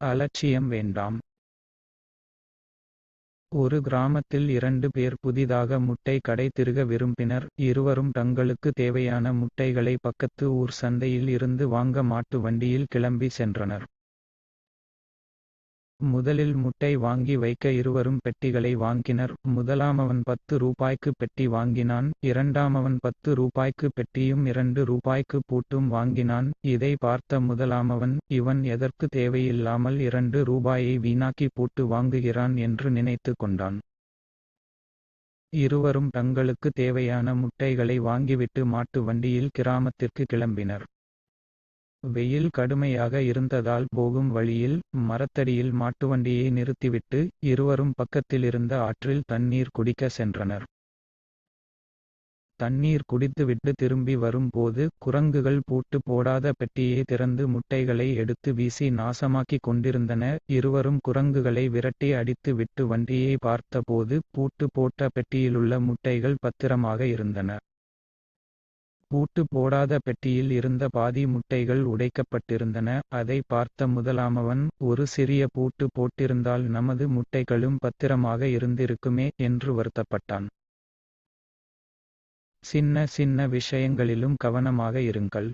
அலட்சியம் வேண்டாம். ஒரு கிராமத்தில் இரண்டு பேர் புதிதாக முட்டை கடை திருக விரும்பினர். இருவரும் தங்களுக்கு தேவையான முட்டைகளை பக்கத்து ஊர் சந்தையில் இருந்து வாங்க மாட்டு வண்டியில் கிளம்பி சென்றனர். முதலில் முட்டை வாங்கி வைக்க இருவரும் பெட்டிகளை வாங்கினர். முதலாமவன் பத்து ரூபாய்க்கு பெட்டி வாங்கினான். இரண்டாமவன் பத்து ரூபாய்க்கு பெட்டியும் இரண்டு ரூபாய்க்கு பூட்டும் வாங்கினான். இதை பார்த்த முதலாமவன் இவன் எதற்கு தேவையில்லாமல் இரண்டு ரூபாயை வீணாக்கி பூட்டு வாங்குகிறான் என்று நினைத்து கொண்டான். இருவரும் தங்களுக்கு தேவையான முட்டைகளை வாங்கிவிட்டு மாட்டு வண்டியில் கிராமத்திற்கு கிளம்பினர். வெயில் கடுமையாக இருந்ததால் போகும் வழியில் மரத்தடியில் மாட்டுவண்டியை நிறுத்திவிட்டு. இருவரும் பக்கத்திலிருந்த ஆற்றில் தண்ணீர் குடிக்க சென்றனர். தண்ணீர் குடித்துவிட்டு திரும்பி வரும் போது குரங்குகள் பூட்டு போடாத பெட்டியை திறந்து முட்டைகளை எடுத்து வீசி நாசமாக்கிக் கொண்டிருந்தன. இருவரும் குரங்குகளை விரட்டி அடித்து விட்டு வண்டியை பார்த்தபோது பூட்டு போட்ட பெட்டியிலுள்ள முட்டைகள் பத்திரமாக இருந்தன. பூட்டு போடாத பெட்டியில் இருந்த பாதி முட்டைகள் உடைக்கப்பட்டிருந்தன. அதை பார்த்த முதலாமவன் ஒரு சிறிய பூட்டு போட்டிருந்தால் நமது முட்டைகளும் பத்திரமாக இருந்திருக்குமே என்று வருத்தப்பட்டான். சின்ன சின்ன விஷயங்களிலும் கவனமாக இருங்கள்.